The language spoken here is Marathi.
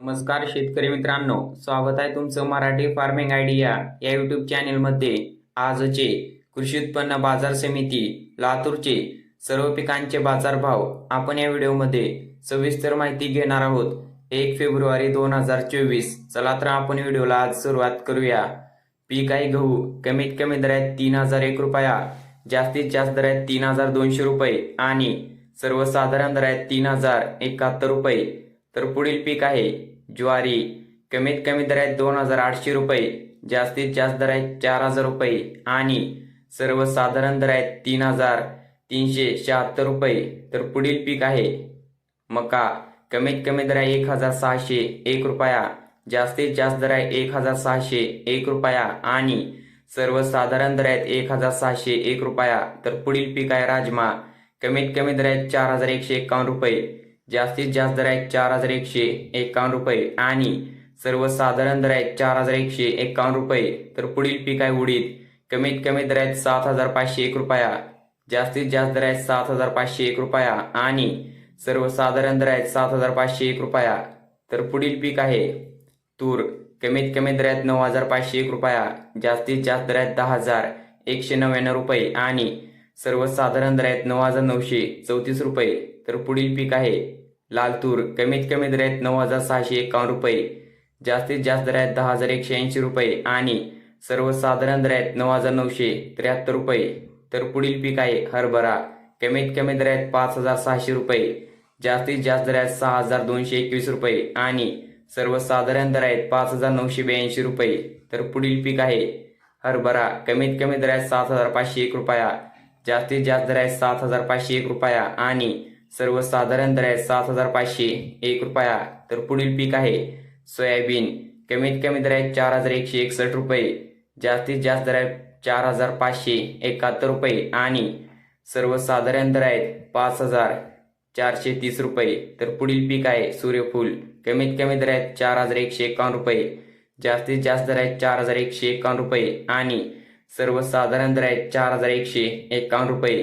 नमस्कार शेतकरी मित्रांनो स्वागत आहे तुमचं मराठी फार्मिंग आयडिया या युट्यूब चॅनेलमध्ये आजचे कृषी उत्पन्न बाजार समिती लातूरचे सर्व पिकांचे बाजारभाव आपण या व्हिडिओमध्ये सविस्तर माहिती घेणार आहोत. एक फेब्रुवारी दोन हजार चोवीस चला तर आपण व्हिडिओला आज सुरुवात करूया. पीक आहे गहू कमीत कमी दरात तीन हजार एक रुपया जास्तीत जास्त दर आहेत तीन हजार दोनशे रुपये आणि सर्वसाधारण दर आहेत तीन हजार एकाहत्तर रुपये. तर पुढील पीक आहे ज्वारी. कमीत कमी दर दोन हजार आठशे रुपये जास्तीत जास्त दर आहेत चार हजार रुपये आणि सर्वसाधारण दर आहेत तीन हजार तीनशे शहात्तर रुपये. तर पुढील पीक आहे मका. कमीत कमी दर आहे एक हजार सहाशे एक रुपया जास्तीत जास्त दर आहे एक हजार सहाशे एक रुपया आणि सर्वसाधारण दर आहेत एक हजार सहाशे एक रुपया. तर पुढील पीक आहे राजमा. कमीत कमी दर आहेत चार हजार एकशे एकावन्न रुपये जास्तीत जास्त दर आहेत चार हजार एकशे एकावन्न रुपये. आणि सर्वसाधारण दर आहेत चार हजार एकशे एकावन्न रुपये. तर पुढील पीक आहे उडीद. कमीत कमी दर आहेत सात हजार पाचशे एक रुपया. जास्तीत जास्त दर आहेत सात हजार पाचशे एक रुपया. आणि सर्वसाधारण दर आहेत सात हजार पाचशे एक रुपया. तर पुढील पीक आहे तूर. कमीत कमी दर आहेत नऊ हजार पाचशे एक रुपया. जास्तीत जास्त दर आहेत दहा हजार एकशे नव्याण्णव रुपये. आणि सर्वसाधारण दर आहेत नऊ हजार नऊशे चौतीस रुपये. तर पुढील पीक आहे लाल तूर. कमीत कमी दर आहेत नऊ हजार सहाशे एकावन्न रुपये जास्तीत जास्त दर आहेत दहा हजार एकशे ऐंशी रुपये आणि सर्वसाधारण दर आहेत नऊ हजार नऊशे त्र्याहत्तर रुपये. तर पुढील पीक आहे हरभरा. कमीत कमी दर आहेत पाच हजार सहाशे रुपये जास्तीत जास्त दर आहेत सहा हजार दोनशे एकवीस रुपये आणि सर्वसाधारण दर आहेत पाच हजार नऊशे ब्याऐंशी रुपये. तर पुढील पीक आहे हरभरा. कमीत कमी दर आहेत सात हजार पाचशे एक रुपया जास्तीत जास्त दर आहेत सात हजार पाचशे एक रुपया आणि सर्वसाधारण दर आहेत सात हजार पाचशे एक रुपया. तर पुढील पीक आहे सोयाबीन. कमीत कमी दर आहे चार हजार एकशे एकसष्ट रुपये. जास्तीत जास्त दर आहे चार हजार पाचशे एकाहत्तर रुपये. आणि सर्वसाधारण दर आहेत पाच हजार चारशे तीस रुपये. तर पुढील पीक आहे सूर्यफूल. कमीत कमी दर आहेत चार हजार एकशे एकावन्न रुपये. जास्तीत जास्त दर आहेत चार हजार एकशे एकावन्न रुपये. आणि सर्वसाधारण दर आहेत चार हजार एकशे एकावन्न रुपये.